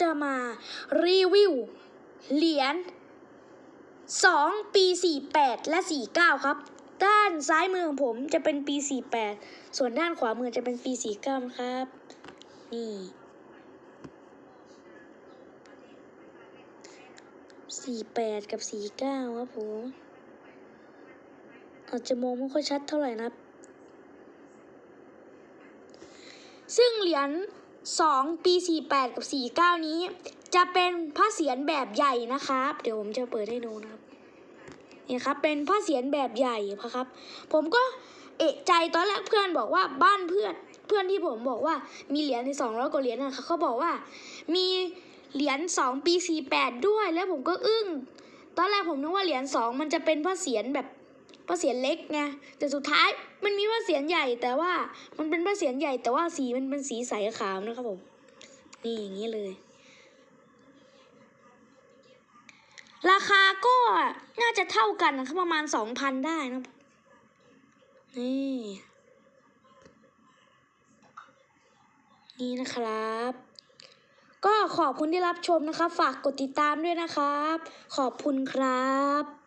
จะมารีวิวเหรียญ2 ปี 48 และ 49 ครับ ด้านซ้ายมือของผมจะเป็นปี 48 ส่วนด้านขวามือจะเป็นปี 49 ครับ นี่ 48 กับ 49 ครับผมอาจจะมองไม่ค่อยชัดเท่าไหร่นะครับซึ่งเหรียญ 2 ปี 48 กับ 49 นี้ จะเป็นผ้าเสียนแบบใหญ่นะครับ เดี๋ยวผมจะเปิดให้ดูนะครับเนี่ยครับ เป็นผ้าเสียนแบบใหญ่ครับ ผมก็เอะใจตอนแรกเพื่อนบอกว่าบ้านเพื่อนเพื่อนที่ผมบอกว่ามีเหรียญในสองร้อยกว่าเหรียญนะคะเขาบอกว่ามีเหรียญสองปีสี่แปดด้วยแล้วผมก็อึ้งตอนแรกผมนึกว่าเหรียญสองมันจะเป็นผ้าเสียนแบบ ผ้าเสียนเล็กไงแต่สุดท้ายมันมีผ้าเสียนใหญ่แต่ว่ามันเป็นผ้าเสียนใหญ่แต่ว่าสีมันเป็นสีใสขาวนะครับผมนี่อย่างนี้เลย ราคาก็น่าจะเท่ากันนะครับประมาณสองพันได้นะนี่นี่นะครับ ก็ขอบคุณที่รับชมนะครับ ฝากกดติดตามด้วยนะครับ ขอบคุณครับ